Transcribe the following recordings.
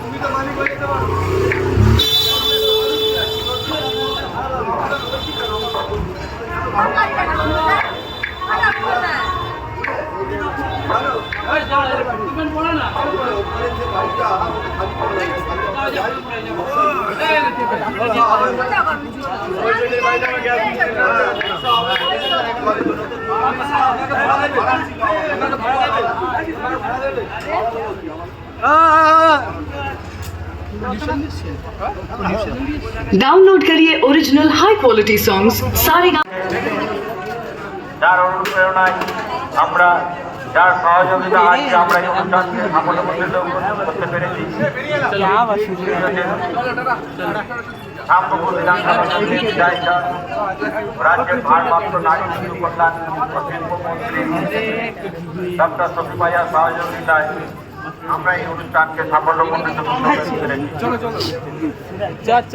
তুমি তো মালিক হয়ে যেতে পারো ভালো পড়া না डाउनलोड करिए ओरिजिनल हाई क्वालिटी सॉन्ग्स सारे যার অনুপ্রেরণায় আমরা যার সহযোগিতা আজকে আমরা এই অনুষ্ঠানকে সাফল্য করতে পেরেছি। বিধানসভা রাজ্যের ভারপ্রাপ্ত নারী শিশু কল্যাণ ও শিল্পমন্ত্রী ডক্টর শফিপাইয়ার সহযোগিতায় আমরা এই অনুষ্ঠানকে সাফল্যমণ্ডিত করতে পেরেছি রাজ্য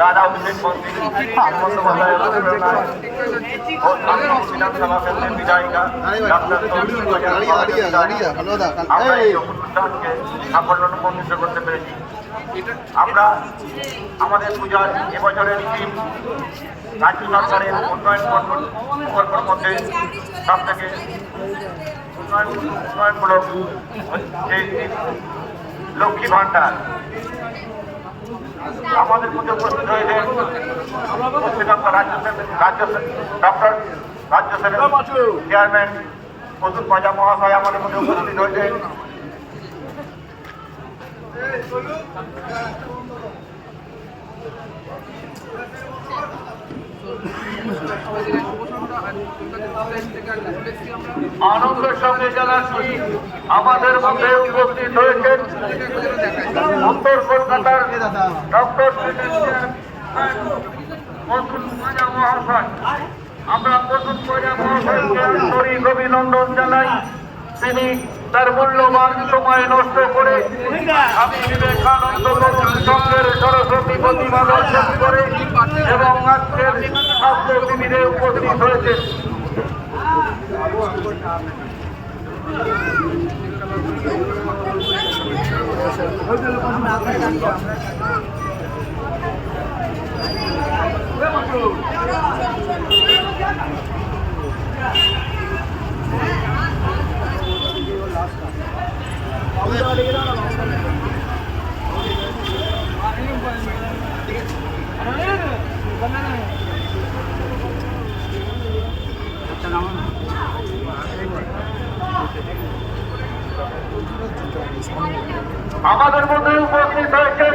দাদা অভিষেক অনুষ্ঠানকে সাফল্যমণ্ডিত করতে পেরেছি আমরা আমাদের পূজার এবছরের থিম রাজ্য সরকারের উন্নয়ন প্রকল্প- প্রকল্পের মধ্যে সব থেকে উন্নয়ন উন্নয়নমূলক যে লক্ষ্মী ভাণ্ডার। আমাদের মধ্যে উপস্থিত হয়েছেন উপস্থিত রাজ্য রাজ্য ডক্টর রাজ্য সেবা চেয়ারম্যান প্রচুর প্রজা মহাশয় আমাদের মধ্যে উপস্থিত হয়েছেন আনন্দের সঙ্গে জানাচ্ছি আমাদের মধ্যে উপস্থিত হয়েছেন উত্তর কলকাতার ডক্টর মহাশয়। আমরা প্রথম মহাশয়কে অভিনন্দন জানাই। তিনি তার মূল্যবান সময় নষ্ট করে আমি বিবেকানন্দ সংঘের সরস্বতী প্রতিমা দর্শন করে এবং আজকের ছাত্র শিবিরে উপস্থিত হয়েছেন আমাদের মধ্যে উপস্থিত হয়েছেন